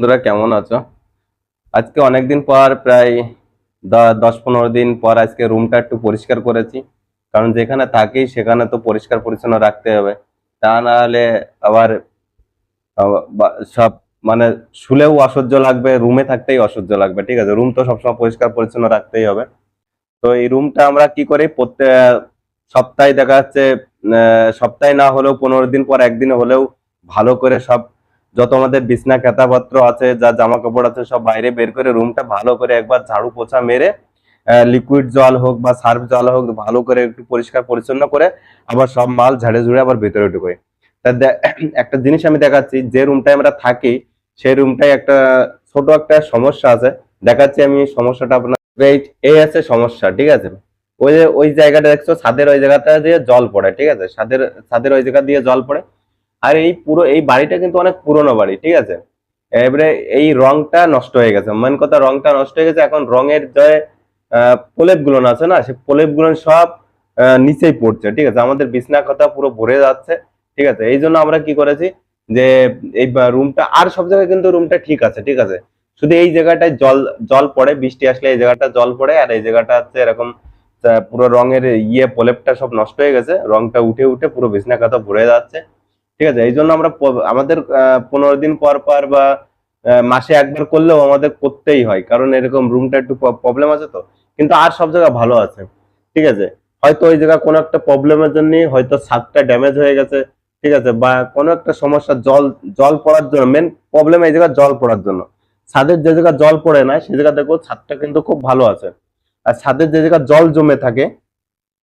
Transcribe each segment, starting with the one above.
বন্ধুরা, কেমন আছো? আজকে অনেকদিন পর, প্রায় দশ পনেরো দিন পর আজকে রুমটা একটু পরিষ্কার করেছি। কারণ যেখানে থাকি, সেখানে তো পরিষ্কার পরিচ্ছন্ন রাখতে হবে। তা না হলে আবার সব মানে শুলেও অসহ্য লাগবে, রুমে থাকতেই অসহ্য লাগবে, ঠিক আছে? রুম তো সবসময় পরিষ্কার পরিচ্ছন্ন রাখতেই হবে। তো এই রুমটা আমরা কি করি? প্রত্যেক সপ্তাহে দেখা যাচ্ছে সপ্তাহে না হলেও পনেরো দিন পর একদিন হলেও ভালো করে সব যত আমাদের বিছনা খাতাপত্র আছে, যা জামা কাপড় আছে, সব বাইরে বের করে রুমটা ভালো করে একবার ঝাড়ু পোছা মেরে লিকুইড জল হোক বা সার্ফ জল হোক, ভালো করে একটু পরিষ্কার পরিচ্ছন্ন করে আবার সব মাল ঝাড়ে ঝুড়ে আবার ভেতরে ঢুকে তা একটা জিনিস আমি দেখাচ্ছি, যে রুমটায় আমরা থাকি, সেই রুমটায় একটা ছোট একটা সমস্যা আছে। দেখাচ্ছি আমি সমস্যাটা আপনার। এই আছে সমস্যা, ঠিক আছে? ওই যে ওই জায়গাটা দেখছ, ছাদের ওই জায়গাটা দিয়ে জল পড়ে, ঠিক আছে? ছাদের ছাদের ওই জায়গা দিয়ে জল পড়ে। আর এই পুরো, এই বাড়িটা কিন্তু অনেক পুরনো বাড়ি, ঠিক আছে? এবারে এই রংটা নষ্ট হয়ে গেছে। মেন কথা রংটা নষ্ট হয়ে গেছে, এখন রঙের যে প্রলেপগুলো আছে না সে প্রলেপগুলো সব নিচেই পড়ছে, ঠিক আছে? আমাদের বিছনা কথা পুরো ভরে যাচ্ছে, ঠিক আছে? এই জন্য আমরা কি করেছি যে, এই রুমটা আর সব জায়গায় কিন্তু রুমটা ঠিক আছে ঠিক আছে? শুধু এই জায়গাটায় জল জল পড়ে, বৃষ্টি আসলে এই জায়গাটা জল পড়ে, আর এই জায়গাটা হচ্ছে এরকম পুরো রঙের ইয়ে প্রলেপটা সব নষ্ট হয়ে গেছে, রংটা উঠে উঠে পুরো বিছনা কথা ভরে যাচ্ছে। ঠিক আছে? এই জন্য আমরা আমাদের পনেরো দিন পর পর বা মাসে একবার করলেও আমাদের করতেই হয়। কারণ এরকম রুমটা একটু প্রবলেম আছে তো। কিন্তু আর সব জায়গা ভালো আছে। ঠিক আছে? হয়তো ওই জায়গা কোনো একটা প্রবলেমের জন্য হয়তো ছাদটা ড্যামেজ হয়ে গেছে। ঠিক আছে? বা কোনো একটা সমস্যা, জল জল পড়ার জন্য মেন প্রবলেম এই জায়গা জল পড়ার জন্য। ছাদের যে জায়গা জল পড়ে না, সে জায়গা দেখো ছাদটা কিন্তু খুব ভালো আছে। আর ছাদের যে জায়গা জল জমে থাকে,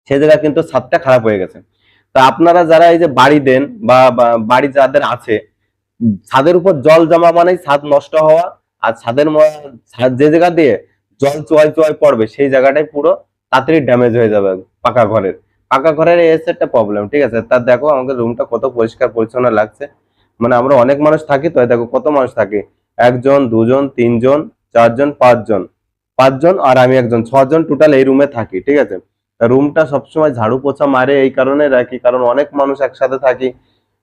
সে জায়গা কিন্তু ছাদটা খারাপ হয়ে গেছে। তা আপনারা যারা এই যে বাড়ি দেন বা বাড়ি যাদের আছে, ছাদের উপর জল জমা মানে ছাদ নষ্ট হওয়া আর ছাদের ছাদ যে জায়গা দিয়ে জল চোয়াই চোয়াই পড়বে সেই জায়গাটাই পুরো তাড়াতাড়ি ড্যামেজ হয়ে যাবে পাকা ঘরের। পাকা ঘরের হচ্ছে একটা প্রবলেম ঠিক আছে? তা দেখো আমাদের রুমটা কত পরিষ্কার, পরিচ্ছন্ন লাগছে। মানে আমরা অনেক মানুষ থাকি তো দেখো কত মানুষ থাকি। একজন, দুজন, তিনজন, চারজন, পাঁচজন। পাঁচজন আর আমি একজন, ছজন টোটাল এই রুমে থাকি, ঠিক আছে? রুমটা সবসময় ঝাড়ু পোছা মারে এই কারণে রাখি কারণ অনেক মানুষ একসাথে থাকি।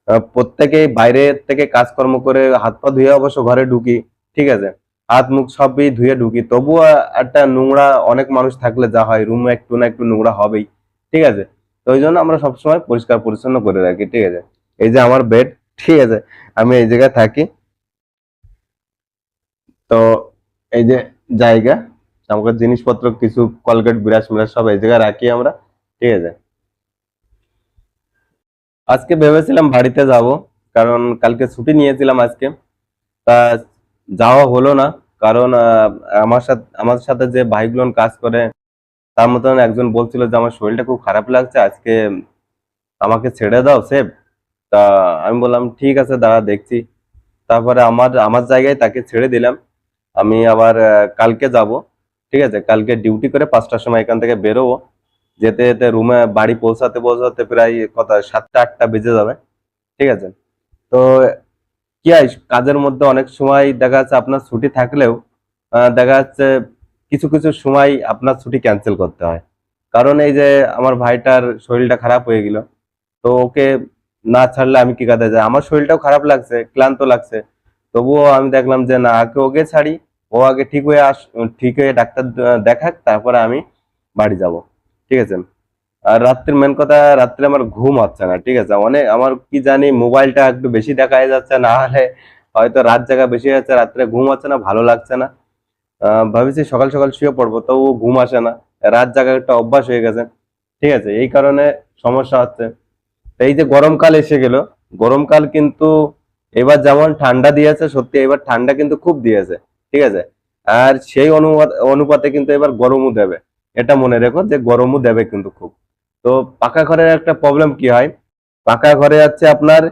আহ, প্রত্যেকেই বাইরে থেকে কাজকর্ম করে হাত পা ধুয়ে অবশ্য ঘরে ঢুকি ঠিক আছে? হাত মুখ সবই ধুয়ে ঢুকি। তবুও একটা নোংরা অনেক মানুষ থাকলে যা হয় রুমে একটু না একটু নোংরা হবেই ঠিক আছে? তো ওই জন্য আমরা সবসময় পরিষ্কার পরিচ্ছন্ন করে রাখি ঠিক আছে? এই যে আমার বেড ঠিক আছে? আমি এই জায়গায় থাকি। তো এই যে জায়গা আমাকে জিনিসপত্র, কিছু কলগেট বিরাস মিরাস সব এই জায়গায় রাখি আমরা, ঠিক আছে? আজকে ভেবেছিলাম বাড়িতে যাব, কারণ কালকে ছুটি নিয়েছিলাম আজকে। তা যাওয়া হলো না, কারণ আমার সাথে আমার সাথে যে ভাইগুলো কাজ করে, তার মতন একজন বলছিল যে আমার শরীরটা খুব খারাপ লাগছে, আজকে আমাকে ছেড়ে দাও সেব তা আমি বললাম, ঠিক আছে, দাঁড়া, দেখছি। তারপরে আমার আমার জায়গায় তাকে ছেড়ে দিলাম। আমি আবার কালকে যাব। ঠিক আছে, কালকে ডিউটি করে পাঁচটার সময় এখান থেকে বেরোবো। যেতে যেতে রুমে বাড়ি পৌঁছাতে পৌঁছাতে প্রায় কথা সাতটা, আটটা বেজে যাবে। ঠিক আছে? তো কি হয় কাজের মধ্যে অনেক সময় দেখা যাচ্ছে আপনার ছুটি থাকলেও দেখা যাচ্ছে কিছু কিছু সময় আপনার ছুটি ক্যান্সেল করতে হয়। কারণ এই যে আমার ভাইটার শরীরটা খারাপ হয়ে গেল, তো ওকে না ছাড়লে আমি কি কাজে যাই? আমার শরীরটাও খারাপ লাগছে, ক্লান্ত লাগছে। তবুও আমি দেখলাম যে না, আগে ওকে ছাড়ি ও আগে ঠিক হয়ে আস ঠিক হয়ে ডাক্তার দেখাক, তারপরে আমি বাড়ি যাব। ঠিক আছে? আর রাত্রের মেন কথা, রাত্রে আমার ঘুম হচ্ছে না, ঠিক আছে? অনেক, আমার কি জানি মোবাইলটা একটু বেশি দেখা যাচ্ছে, না হলে হয়তো রাত জায়গা বেশি যাচ্ছে, রাত্রে ঘুম হচ্ছে না, ভালো লাগছে না। ভাবছি সকাল সকাল শুয়ে পড়ব, তো ঘুম আসে না। রাত জায়গা একটা অভ্যাস হয়ে গেছে। ঠিক আছে? এই কারণে সমস্যা হচ্ছে। এই যে গরমকাল এসে গেল, গরমকাল কিন্তু এবার যেমন ঠান্ডা দিয়েছে, সত্যি এবার ঠান্ডা কিন্তু খুব দিয়েছে। ঠিক আছে? আর সেই অনুপাত অনুপাতে কিন্তু এবার গরমও দেবে। এটা মনে রেখো যে গরমও দেবে কিন্তু খুব। তো পাকা ঘরের একটা প্রবলেম কি হয়? পাকা ঘরে হচ্ছে আপনার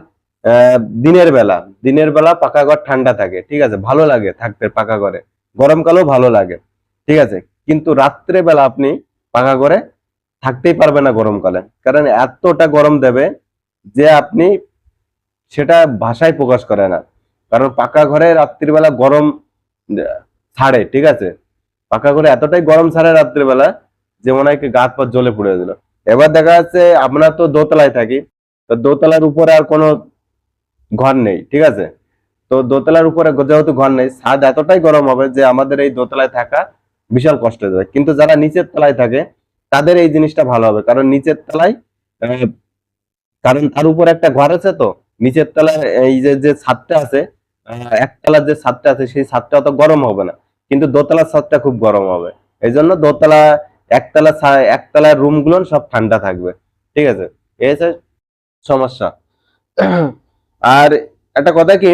দিনের বেলা। দিনের বেলা পাকা ঘর ঠান্ডা থাকে, ঠিক আছে? ভালো লাগে থাকতে পাকা ঘরে। গরমকালেও ভালো লাগে, ঠিক আছে? কিন্তু রাত্রে বেলা আপনি পাকা ঘরে থাকতেই পারবে না গরমকালে। কারণ এতটা গরম দেবে যে আপনি সেটা ভাষায় প্রকাশ করে না। কারণ পাকা ঘরে রাত্রিবেলা গরম ছাড়ে, ঠিক আছে? পাকা করে এতটাই গরম ছাড়ে রাত্রিবেলা যে মনে হয় গাছ গা হাত পা জ্বলে পড়ে দিল এবার দেখা যাচ্ছে আমরা তো দোতলায় থাকি, তো দোতলার উপরে আর কোনো ঘর নেই, ঠিক আছে? তো দোতলার উপরে যেহেতু ঘর নেই, ছাদ এতটাই গরম হবে যে আমাদের এই দোতলায় থাকা বিশাল কষ্ট হয়ে কিন্তু যারা নিচের তলায় থাকে, তাদের এই জিনিসটা ভালো হবে। কারণ নিচের তলায় কারণ তার উপর একটা ঘর আছে তো, নিচের তলায় এই যে যে ছাদটা আছে একতলার যে ছাদটা আছে, সেই ছাদটা অত গরম হবে না। কিন্তু দোতলার ছাদটা খুব গরম হবে। এই জন্য দোতলা, একতলা একতলার রুমগুলো সব ঠান্ডা থাকবে। ঠিক আছে? এই হচ্ছে সমস্যা। আর একটা কথা কি?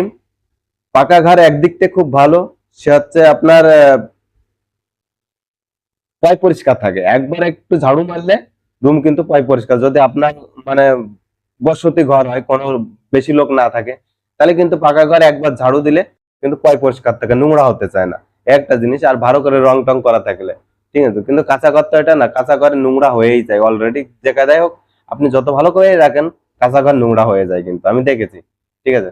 পাকা ঘর একদিক থেকে খুব ভালো, সে হচ্ছে আপনার প্রায় পরিষ্কার থাকে। একবার একটু ঝাড়ু মারলে রুম কিন্তু প্রায় পরিষ্কার। যদি আপনার মানে বসতি ঘর হয়, কোনো বেশি লোক না থাকে তাহলে কিন্তু পাকা ঘর একবার ঝাড়ু দিলে কিন্তু পয় পরিষ্কার থাকে, নোংরা হতে চায় না। একটা জিনিস, আর ভালো করে রং টং করা থাকলে, ঠিক আছে? কিন্তু কাঁচা ঘর তো এটা না, কাঁচা ঘরে নোংরা হয়েই যায় অলরেডি যে যাই হোক, আপনি যত ভালো করে রাখেন, কাঁচা ঘর নোংরা হয়ে যায় কিন্তু, আমি দেখেছি, ঠিক আছে?